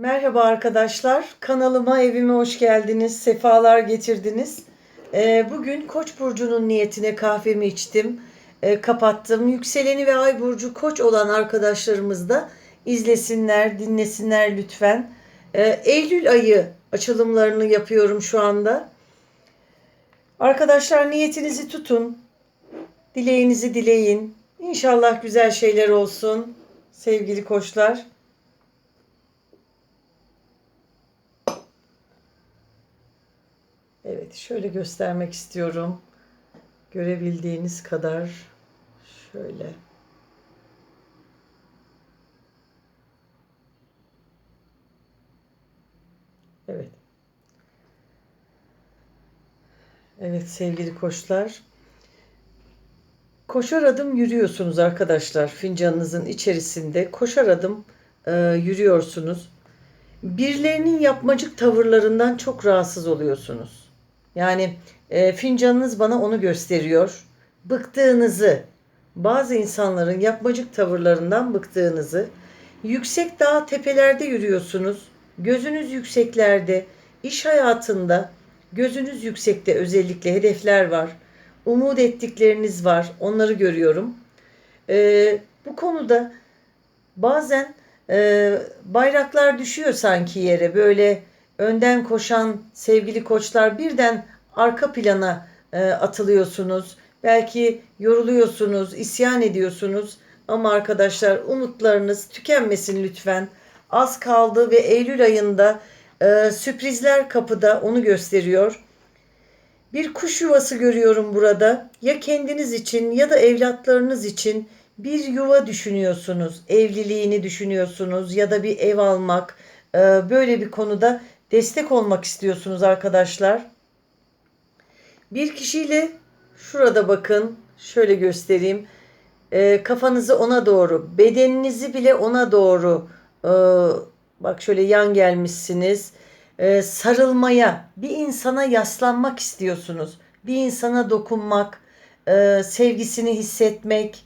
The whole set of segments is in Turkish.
Merhaba arkadaşlar. Kanalıma, evime hoş geldiniz. Sefalar getirdiniz. Ee, bugün Koç burcunun niyetine kahvemi içtim. Ee, kapattım. Yükseleni ve Ay burcu Koç olan arkadaşlarımız da izlesinler, dinlesinler lütfen. Ee, Eylül ayı açılımlarını yapıyorum şu anda. Arkadaşlar niyetinizi tutun. Dileğinizi dileyin. İnşallah güzel şeyler olsun. Sevgili koçlar. Evet, şöyle göstermek istiyorum. Görebildiğiniz kadar şöyle. Evet. Evet sevgili koçlar. Koşar adım yürüyorsunuz arkadaşlar fincanınızın içerisinde. Koşar adım e, yürüyorsunuz. Birilerinin yapmacık tavırlarından çok rahatsız oluyorsunuz. Yani e, fincanınız bana onu gösteriyor. Bıktığınızı, bazı insanların yapmacık tavırlarından bıktığınızı, yüksek dağ tepelerde yürüyorsunuz. Gözünüz yükseklerde, iş hayatında gözünüz yüksekte özellikle hedefler var. Umut ettikleriniz var. Onları görüyorum. E, bu konuda bazen e, bayraklar düşüyor sanki yere. Böyle önden koşan sevgili koçlar birden arka plana e, atılıyorsunuz. Belki yoruluyorsunuz, isyan ediyorsunuz. Ama arkadaşlar umutlarınız tükenmesin lütfen. Az kaldı ve Eylül ayında e, sürprizler kapıda onu gösteriyor. Bir kuş yuvası görüyorum burada. Ya kendiniz için ya da evlatlarınız için bir yuva düşünüyorsunuz. Evliliğini düşünüyorsunuz ya da bir ev almak. e, Böyle bir konuda destek olmak istiyorsunuz arkadaşlar. Bir kişiyle şurada bakın şöyle göstereyim. E, kafanızı ona doğru, bedeninizi bile ona doğru e, bak şöyle yan gelmişsiniz. E, sarılmaya, bir insana yaslanmak istiyorsunuz. Bir insana dokunmak, e, sevgisini hissetmek.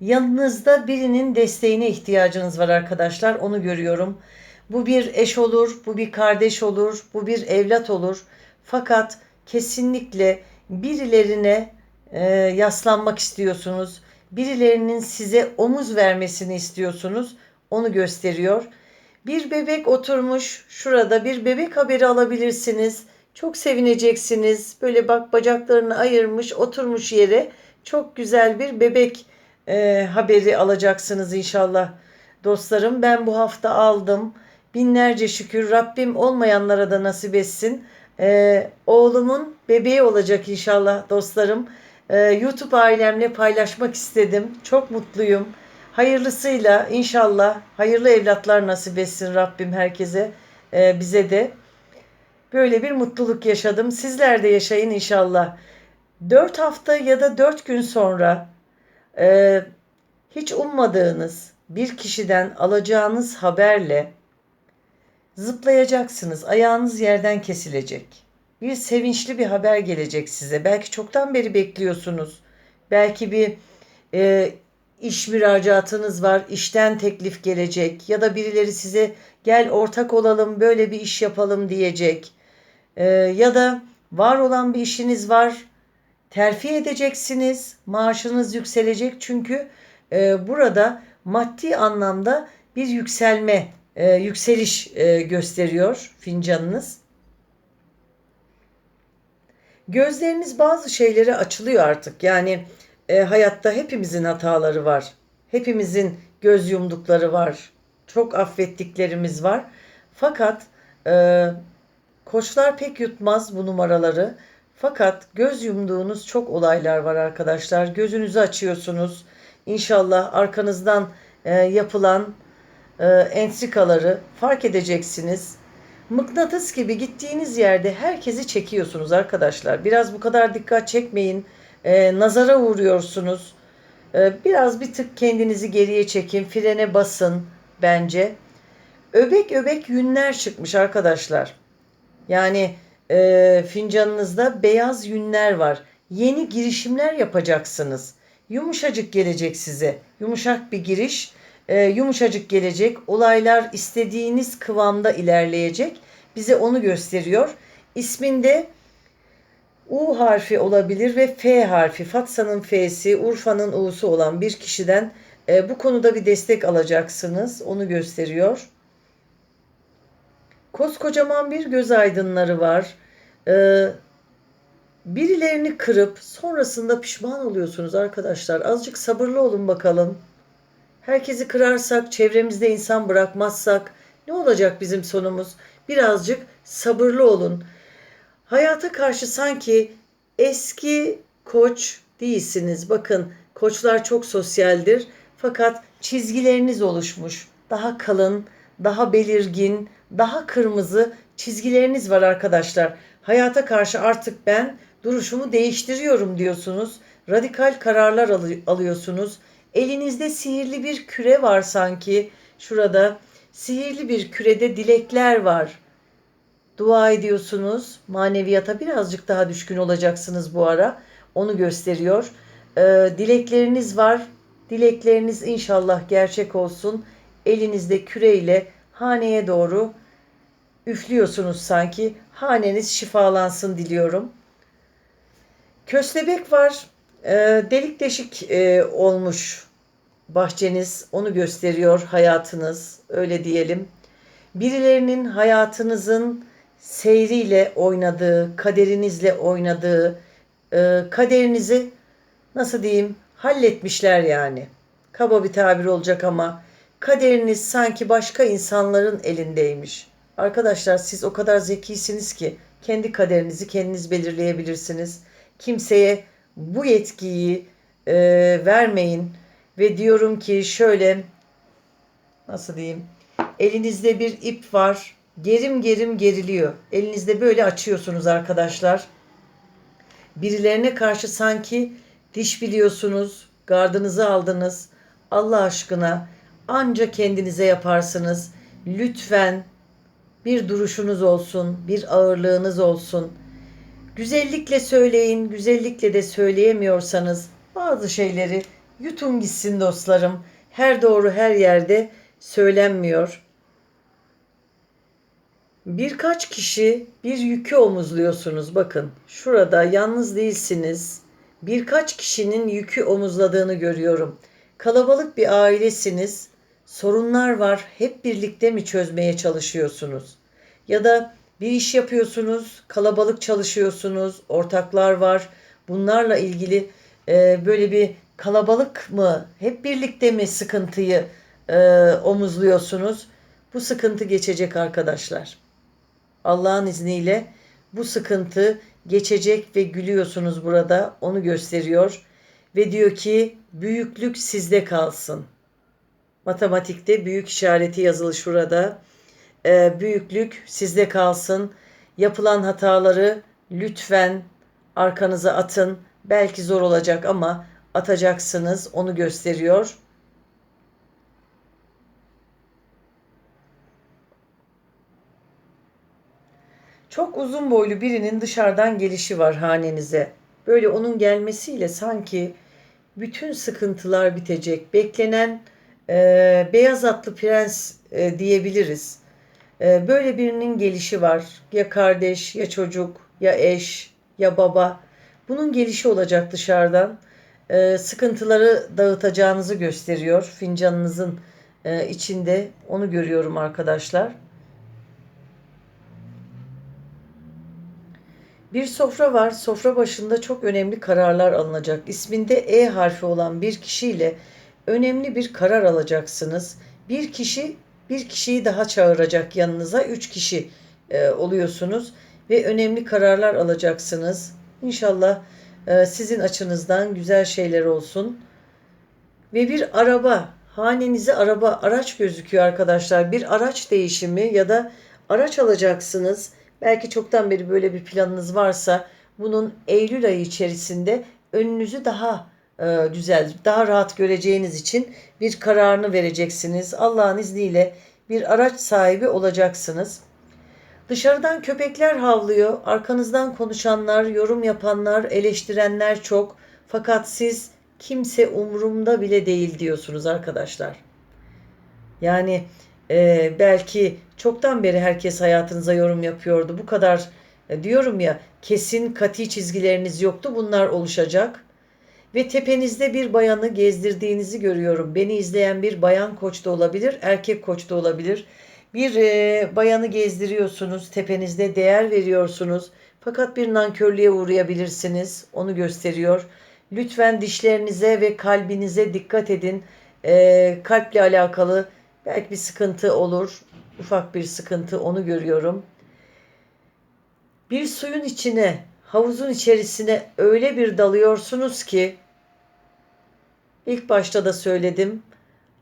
Yanınızda birinin desteğine ihtiyacınız var arkadaşlar. Onu görüyorum. Bu bir eş olur, bu bir kardeş olur, bu bir evlat olur. Fakat kesinlikle birilerine e, yaslanmak istiyorsunuz. Birilerinin size omuz vermesini istiyorsunuz. Onu gösteriyor. Bir bebek oturmuş şurada bir bebek haberi alabilirsiniz. Çok sevineceksiniz. Böyle bak bacaklarını ayırmış oturmuş yere çok güzel bir bebek e, haberi alacaksınız inşallah. Dostlarım ben bu hafta aldım. Binlerce şükür Rabbim olmayanlara da nasip etsin. Ee, oğlumun bebeği olacak inşallah dostlarım. Ee, YouTube ailemle paylaşmak istedim. Çok mutluyum. Hayırlısıyla inşallah hayırlı evlatlar nasip etsin Rabbim herkese, e, bize de. Böyle bir mutluluk yaşadım. Sizler de yaşayın inşallah. 4 hafta ya da 4 gün sonra e, hiç ummadığınız bir kişiden alacağınız haberle zıplayacaksınız. Ayağınız yerden kesilecek. Bir sevinçli bir haber gelecek size. Belki çoktan beri bekliyorsunuz. Belki bir e, iş müracaatınız var. işten teklif gelecek. Ya da birileri size gel ortak olalım böyle bir iş yapalım diyecek. E, ya da var olan bir işiniz var. Terfi edeceksiniz. Maaşınız yükselecek. Çünkü e, burada maddi anlamda bir yükselme e, yükseliş e, gösteriyor fincanınız. Gözleriniz bazı şeylere açılıyor artık. Yani e, hayatta hepimizin hataları var. Hepimizin göz yumdukları var. Çok affettiklerimiz var. Fakat e, koçlar pek yutmaz bu numaraları. Fakat göz yumduğunuz çok olaylar var arkadaşlar. Gözünüzü açıyorsunuz. İnşallah arkanızdan e, yapılan e, entrikaları fark edeceksiniz. Mıknatıs gibi gittiğiniz yerde herkesi çekiyorsunuz arkadaşlar. Biraz bu kadar dikkat çekmeyin. E, nazara uğruyorsunuz. E, biraz bir tık kendinizi geriye çekin. Frene basın bence. Öbek öbek yünler çıkmış arkadaşlar. Yani e, fincanınızda beyaz yünler var. Yeni girişimler yapacaksınız. Yumuşacık gelecek size. Yumuşak bir giriş e, yumuşacık gelecek. Olaylar istediğiniz kıvamda ilerleyecek. Bize onu gösteriyor. İsminde U harfi olabilir ve F harfi. Fatsa'nın F'si, Urfa'nın U'su olan bir kişiden e, bu konuda bir destek alacaksınız. Onu gösteriyor. Koskocaman bir göz aydınları var. Ee, birilerini kırıp sonrasında pişman oluyorsunuz arkadaşlar. Azıcık sabırlı olun bakalım. Herkesi kırarsak, çevremizde insan bırakmazsak ne olacak bizim sonumuz? Birazcık sabırlı olun. Hayata karşı sanki eski koç değilsiniz. Bakın koçlar çok sosyaldir. Fakat çizgileriniz oluşmuş. Daha kalın, daha belirgin, daha kırmızı çizgileriniz var arkadaşlar. Hayata karşı artık ben duruşumu değiştiriyorum diyorsunuz. Radikal kararlar alıyorsunuz. Elinizde sihirli bir küre var sanki. Şurada sihirli bir kürede dilekler var. Dua ediyorsunuz. Maneviyata birazcık daha düşkün olacaksınız bu ara. Onu gösteriyor. Ee, dilekleriniz var. Dilekleriniz inşallah gerçek olsun. Elinizde küreyle haneye doğru üflüyorsunuz sanki. Haneniz şifalansın diliyorum. Köstebek var. E, delik deşik e, olmuş bahçeniz. Onu gösteriyor hayatınız. Öyle diyelim. Birilerinin hayatınızın seyriyle oynadığı, kaderinizle oynadığı, e, kaderinizi nasıl diyeyim halletmişler yani. Kaba bir tabir olacak ama kaderiniz sanki başka insanların elindeymiş. Arkadaşlar siz o kadar zekisiniz ki kendi kaderinizi kendiniz belirleyebilirsiniz. Kimseye bu yetkiyi e, vermeyin ve diyorum ki şöyle nasıl diyeyim elinizde bir ip var gerim gerim geriliyor. Elinizde böyle açıyorsunuz arkadaşlar. Birilerine karşı sanki diş biliyorsunuz, gardınızı aldınız. Allah aşkına anca kendinize yaparsınız. Lütfen bir duruşunuz olsun, bir ağırlığınız olsun. Güzellikle söyleyin, güzellikle de söyleyemiyorsanız bazı şeyleri yutun gitsin dostlarım. Her doğru her yerde söylenmiyor. Birkaç kişi bir yükü omuzluyorsunuz. Bakın şurada yalnız değilsiniz. Birkaç kişinin yükü omuzladığını görüyorum. Kalabalık bir ailesiniz. Sorunlar var. Hep birlikte mi çözmeye çalışıyorsunuz? Ya da bir iş yapıyorsunuz, kalabalık çalışıyorsunuz, ortaklar var. Bunlarla ilgili e, böyle bir kalabalık mı, hep birlikte mi sıkıntıyı e, omuzluyorsunuz? Bu sıkıntı geçecek arkadaşlar. Allah'ın izniyle bu sıkıntı geçecek ve gülüyorsunuz burada. Onu gösteriyor ve diyor ki büyüklük sizde kalsın. Matematikte büyük işareti yazılı şurada. Ee, büyüklük sizde kalsın. Yapılan hataları lütfen arkanıza atın. Belki zor olacak ama atacaksınız. Onu gösteriyor. Çok uzun boylu birinin dışarıdan gelişi var hanenize. Böyle onun gelmesiyle sanki bütün sıkıntılar bitecek. Beklenen e, beyaz atlı prens e, diyebiliriz. E, böyle birinin gelişi var. Ya kardeş, ya çocuk, ya eş, ya baba. Bunun gelişi olacak dışarıdan. E, sıkıntıları dağıtacağınızı gösteriyor. Fincanınızın e, içinde onu görüyorum arkadaşlar. Bir sofra var. Sofra başında çok önemli kararlar alınacak. İsminde E harfi olan bir kişiyle önemli bir karar alacaksınız. Bir kişi bir kişiyi daha çağıracak yanınıza. Üç kişi e, oluyorsunuz ve önemli kararlar alacaksınız. İnşallah e, sizin açınızdan güzel şeyler olsun. Ve bir araba, hanenize araba, araç gözüküyor arkadaşlar. Bir araç değişimi ya da araç alacaksınız Belki çoktan beri böyle bir planınız varsa bunun Eylül ayı içerisinde önünüzü daha e, güzel, daha rahat göreceğiniz için bir kararını vereceksiniz. Allah'ın izniyle bir araç sahibi olacaksınız. Dışarıdan köpekler havlıyor, arkanızdan konuşanlar, yorum yapanlar, eleştirenler çok. Fakat siz kimse umurumda bile değil diyorsunuz arkadaşlar. Yani e, belki çoktan beri herkes hayatınıza yorum yapıyordu. Bu kadar e, diyorum ya kesin kati çizgileriniz yoktu. Bunlar oluşacak. Ve tepenizde bir bayanı gezdirdiğinizi görüyorum. Beni izleyen bir bayan koç da olabilir, erkek koç da olabilir. Bir e, bayanı gezdiriyorsunuz, tepenizde değer veriyorsunuz. Fakat bir nankörlüğe uğrayabilirsiniz. Onu gösteriyor. Lütfen dişlerinize ve kalbinize dikkat edin. E, kalple alakalı belki bir sıkıntı olur. Ufak bir sıkıntı onu görüyorum. Bir suyun içine, havuzun içerisine öyle bir dalıyorsunuz ki ilk başta da söyledim.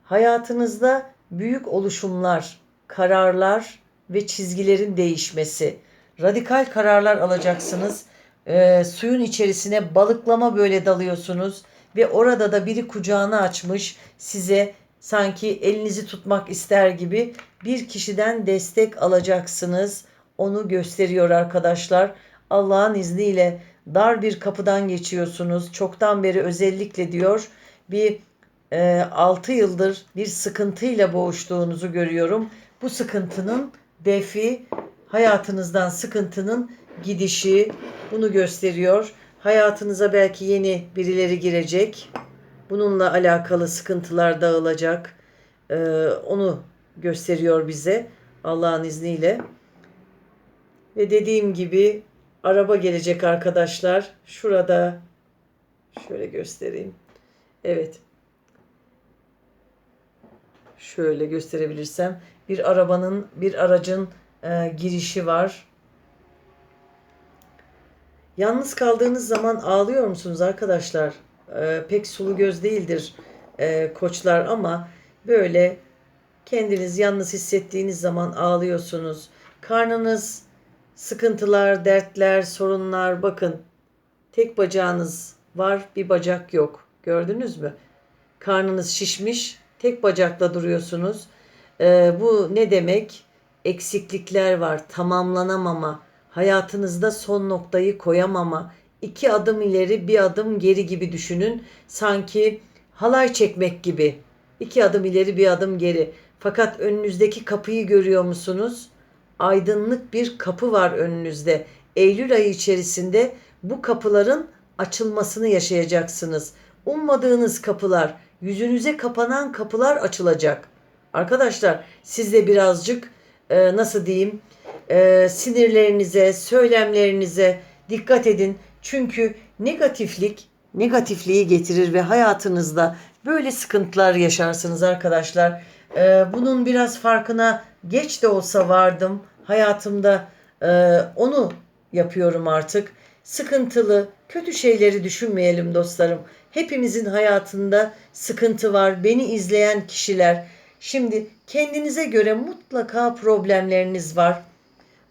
Hayatınızda büyük oluşumlar, kararlar ve çizgilerin değişmesi. Radikal kararlar alacaksınız. Ee, suyun içerisine balıklama böyle dalıyorsunuz ve orada da biri kucağını açmış size sanki elinizi tutmak ister gibi bir kişiden destek alacaksınız. Onu gösteriyor arkadaşlar. Allah'ın izniyle dar bir kapıdan geçiyorsunuz. Çoktan beri özellikle diyor bir e, 6 yıldır bir sıkıntıyla boğuştuğunuzu görüyorum. Bu sıkıntının defi hayatınızdan sıkıntının gidişi bunu gösteriyor. Hayatınıza belki yeni birileri girecek. Bununla alakalı sıkıntılar dağılacak. Ee, onu gösteriyor bize Allah'ın izniyle. Ve dediğim gibi araba gelecek arkadaşlar. Şurada şöyle göstereyim. Evet. Şöyle gösterebilirsem bir arabanın bir aracın e, girişi var. Yalnız kaldığınız zaman ağlıyor musunuz arkadaşlar? E, pek sulu göz değildir e, koçlar ama böyle kendiniz yalnız hissettiğiniz zaman ağlıyorsunuz. Karnınız sıkıntılar, dertler, sorunlar bakın. Tek bacağınız var, bir bacak yok. Gördünüz mü? Karnınız şişmiş, tek bacakla duruyorsunuz. Ee, bu ne demek? Eksiklikler var, tamamlanamama, hayatınızda son noktayı koyamama, iki adım ileri bir adım geri gibi düşünün. Sanki halay çekmek gibi. İki adım ileri bir adım geri. Fakat önünüzdeki kapıyı görüyor musunuz? Aydınlık bir kapı var önünüzde. Eylül ayı içerisinde bu kapıların açılmasını yaşayacaksınız. Ummadığınız kapılar, yüzünüze kapanan kapılar açılacak. Arkadaşlar siz de birazcık e, nasıl diyeyim e, sinirlerinize, söylemlerinize dikkat edin. Çünkü negatiflik negatifliği getirir ve hayatınızda böyle sıkıntılar yaşarsınız arkadaşlar. E, bunun biraz farkına geç de olsa vardım. Hayatımda e, onu yapıyorum artık. Sıkıntılı, kötü şeyleri düşünmeyelim dostlarım. Hepimizin hayatında sıkıntı var. Beni izleyen kişiler. Şimdi kendinize göre mutlaka problemleriniz var.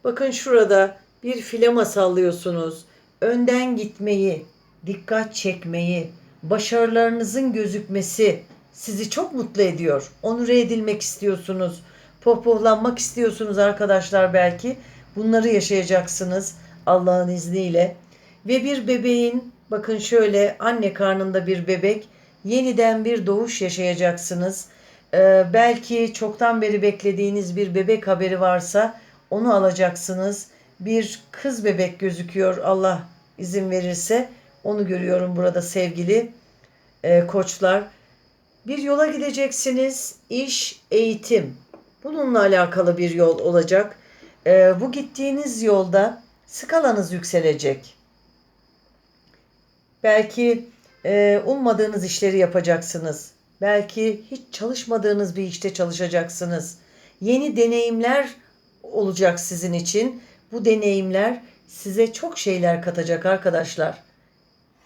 Bakın şurada bir filama sallıyorsunuz. Önden gitmeyi, dikkat çekmeyi, başarılarınızın gözükmesi sizi çok mutlu ediyor. Onure edilmek istiyorsunuz. Pohpohlanmak istiyorsunuz arkadaşlar belki. Bunları yaşayacaksınız Allah'ın izniyle. Ve bir bebeğin bakın şöyle anne karnında bir bebek yeniden bir doğuş yaşayacaksınız. Ee, belki çoktan beri beklediğiniz bir bebek haberi varsa onu alacaksınız. Bir kız bebek gözüküyor Allah izin verirse. Onu görüyorum burada sevgili e, koçlar. Bir yola gideceksiniz. İş, eğitim. Bununla alakalı bir yol olacak. E, bu gittiğiniz yolda skalanız yükselecek. Belki e, ummadığınız işleri yapacaksınız. Belki hiç çalışmadığınız bir işte çalışacaksınız. Yeni deneyimler olacak sizin için. Bu deneyimler size çok şeyler katacak arkadaşlar.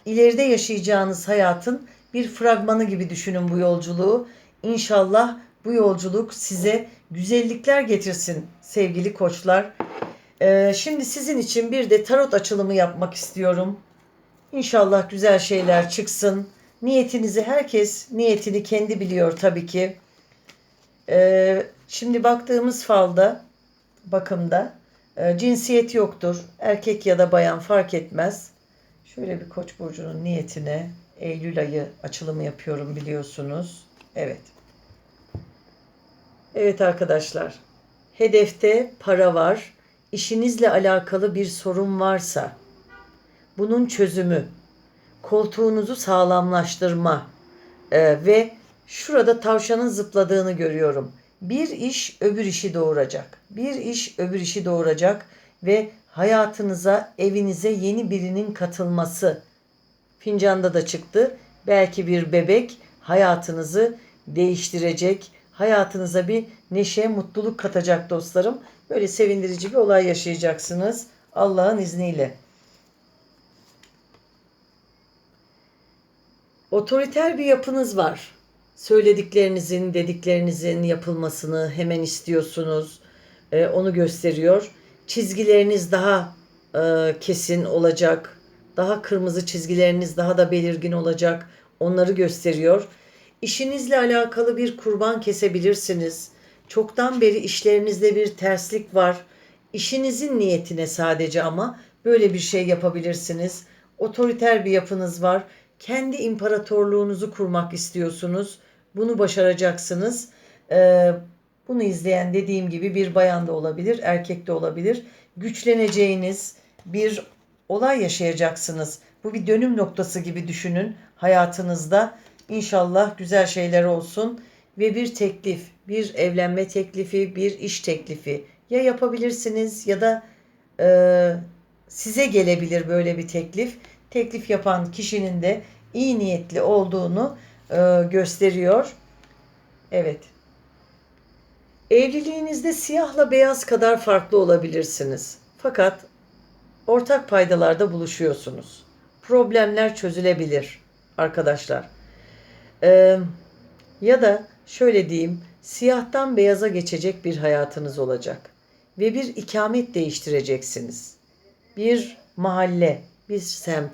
İleride yaşayacağınız hayatın bir fragmanı gibi düşünün bu yolculuğu. İnşallah bu yolculuk size güzellikler getirsin sevgili koçlar. Ee, şimdi sizin için bir de tarot açılımı yapmak istiyorum. İnşallah güzel şeyler çıksın. Niyetinizi herkes niyetini kendi biliyor tabii ki. Ee, şimdi baktığımız falda bakımda e, cinsiyet yoktur. Erkek ya da bayan fark etmez. Şöyle bir koç burcunun niyetine Eylül ayı açılımı yapıyorum biliyorsunuz. Evet. Evet arkadaşlar. Hedefte para var. İşinizle alakalı bir sorun varsa bunun çözümü, koltuğunuzu sağlamlaştırma e, ve şurada tavşanın zıpladığını görüyorum. Bir iş öbür işi doğuracak. Bir iş öbür işi doğuracak ve hayatınıza, evinize yeni birinin katılması. Fincanda da çıktı. Belki bir bebek hayatınızı değiştirecek. Hayatınıza bir neşe, mutluluk katacak dostlarım. Böyle sevindirici bir olay yaşayacaksınız Allah'ın izniyle. Otoriter bir yapınız var. Söylediklerinizin, dediklerinizin yapılmasını hemen istiyorsunuz. Ee, onu gösteriyor. Çizgileriniz daha e, kesin olacak. Daha kırmızı çizgileriniz daha da belirgin olacak. Onları gösteriyor. İşinizle alakalı bir kurban kesebilirsiniz. Çoktan beri işlerinizde bir terslik var. İşinizin niyetine sadece ama böyle bir şey yapabilirsiniz. Otoriter bir yapınız var. Kendi imparatorluğunuzu kurmak istiyorsunuz. Bunu başaracaksınız. Ee, bunu izleyen dediğim gibi bir bayan da olabilir, erkek de olabilir. Güçleneceğiniz bir olay yaşayacaksınız. Bu bir dönüm noktası gibi düşünün hayatınızda. İnşallah güzel şeyler olsun ve bir teklif, bir evlenme teklifi, bir iş teklifi ya yapabilirsiniz ya da e, size gelebilir böyle bir teklif. Teklif yapan kişinin de iyi niyetli olduğunu e, gösteriyor. Evet. Evliliğinizde siyahla beyaz kadar farklı olabilirsiniz. Fakat ortak paydalarda buluşuyorsunuz. Problemler çözülebilir arkadaşlar. Ee, ya da şöyle diyeyim, siyahtan beyaza geçecek bir hayatınız olacak ve bir ikamet değiştireceksiniz. Bir mahalle, bir semt,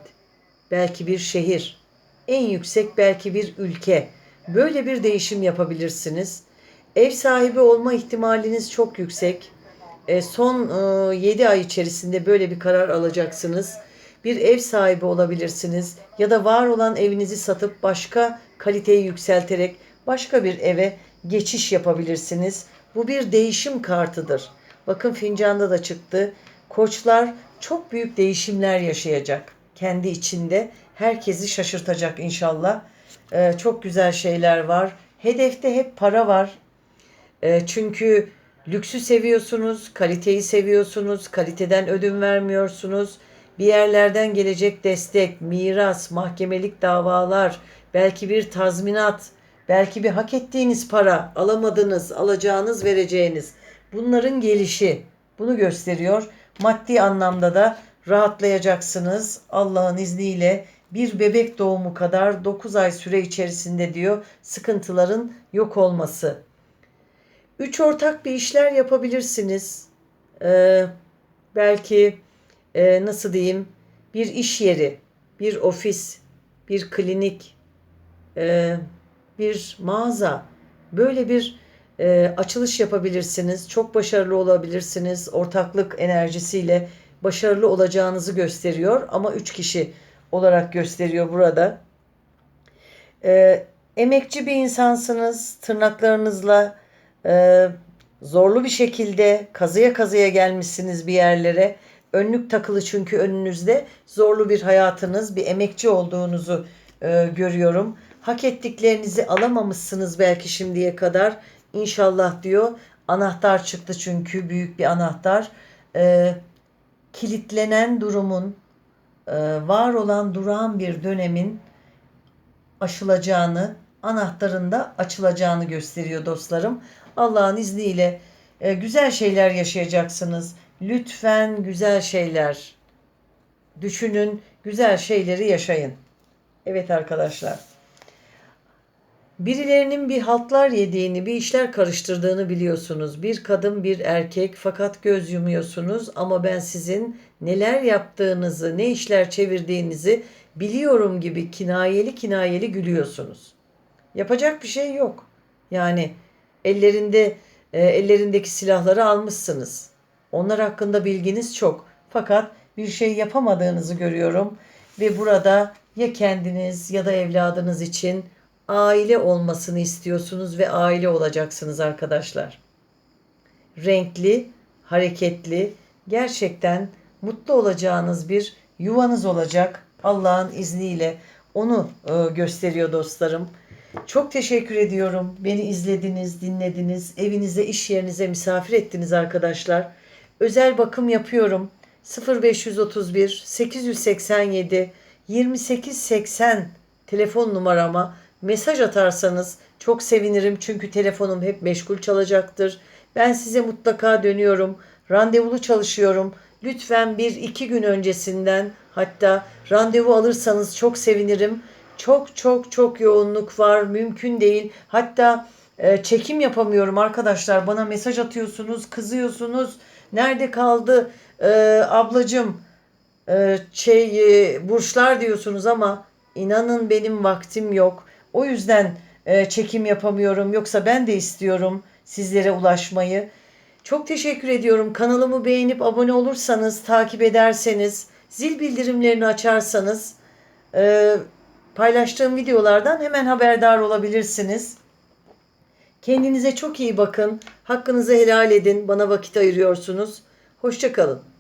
belki bir şehir, en yüksek belki bir ülke. Böyle bir değişim yapabilirsiniz. Ev sahibi olma ihtimaliniz çok yüksek. E, son e, 7 ay içerisinde böyle bir karar alacaksınız. Bir ev sahibi olabilirsiniz ya da var olan evinizi satıp başka kaliteyi yükselterek başka bir eve geçiş yapabilirsiniz. Bu bir değişim kartıdır. Bakın fincanda da çıktı. Koçlar çok büyük değişimler yaşayacak kendi içinde. Herkesi şaşırtacak inşallah. Ee, çok güzel şeyler var. Hedefte hep para var. Ee, çünkü lüksü seviyorsunuz, kaliteyi seviyorsunuz, kaliteden ödün vermiyorsunuz. Bir yerlerden gelecek destek, miras, mahkemelik davalar, belki bir tazminat, belki bir hak ettiğiniz para, alamadığınız, alacağınız, vereceğiniz. Bunların gelişi bunu gösteriyor. Maddi anlamda da rahatlayacaksınız Allah'ın izniyle. Bir bebek doğumu kadar 9 ay süre içerisinde diyor sıkıntıların yok olması. Üç ortak bir işler yapabilirsiniz. Ee, belki e, nasıl diyeyim bir iş yeri, bir ofis, bir klinik, e, bir mağaza böyle bir e, açılış yapabilirsiniz. Çok başarılı olabilirsiniz. Ortaklık enerjisiyle başarılı olacağınızı gösteriyor ama üç kişi olarak gösteriyor burada. E, emekçi bir insansınız. Tırnaklarınızla e, zorlu bir şekilde kazıya kazıya gelmişsiniz bir yerlere. Önlük takılı çünkü önünüzde zorlu bir hayatınız, bir emekçi olduğunuzu e, görüyorum. Hak ettiklerinizi alamamışsınız belki şimdiye kadar. İnşallah diyor. Anahtar çıktı çünkü büyük bir anahtar. E, kilitlenen durumun, e, var olan durağan bir dönemin aşılacağını, anahtarın da açılacağını gösteriyor dostlarım. Allah'ın izniyle e, güzel şeyler yaşayacaksınız. Lütfen güzel şeyler düşünün, güzel şeyleri yaşayın. Evet arkadaşlar. Birilerinin bir haltlar yediğini, bir işler karıştırdığını biliyorsunuz. Bir kadın, bir erkek fakat göz yumuyorsunuz ama ben sizin neler yaptığınızı, ne işler çevirdiğinizi biliyorum gibi kinayeli kinayeli gülüyorsunuz. Yapacak bir şey yok. Yani ellerinde e, ellerindeki silahları almışsınız. Onlar hakkında bilginiz çok. Fakat bir şey yapamadığınızı görüyorum ve burada ya kendiniz ya da evladınız için aile olmasını istiyorsunuz ve aile olacaksınız arkadaşlar. Renkli, hareketli, gerçekten mutlu olacağınız bir yuvanız olacak. Allah'ın izniyle onu e, gösteriyor dostlarım. Çok teşekkür ediyorum. Beni izlediniz, dinlediniz. Evinize, iş yerinize misafir ettiniz arkadaşlar. Özel bakım yapıyorum. 0531 887 2880 telefon numarama mesaj atarsanız çok sevinirim. Çünkü telefonum hep meşgul çalacaktır. Ben size mutlaka dönüyorum. Randevulu çalışıyorum. Lütfen bir iki gün öncesinden hatta randevu alırsanız çok sevinirim. Çok çok çok yoğunluk var. Mümkün değil. Hatta e, çekim yapamıyorum arkadaşlar. Bana mesaj atıyorsunuz, kızıyorsunuz. Nerede kaldı e, ablacım? E, şey e, burçlar diyorsunuz ama inanın benim vaktim yok. O yüzden e, çekim yapamıyorum. Yoksa ben de istiyorum sizlere ulaşmayı. Çok teşekkür ediyorum. Kanalımı beğenip abone olursanız, takip ederseniz, zil bildirimlerini açarsanız e, paylaştığım videolardan hemen haberdar olabilirsiniz. Kendinize çok iyi bakın. Hakkınızı helal edin. Bana vakit ayırıyorsunuz. Hoşçakalın.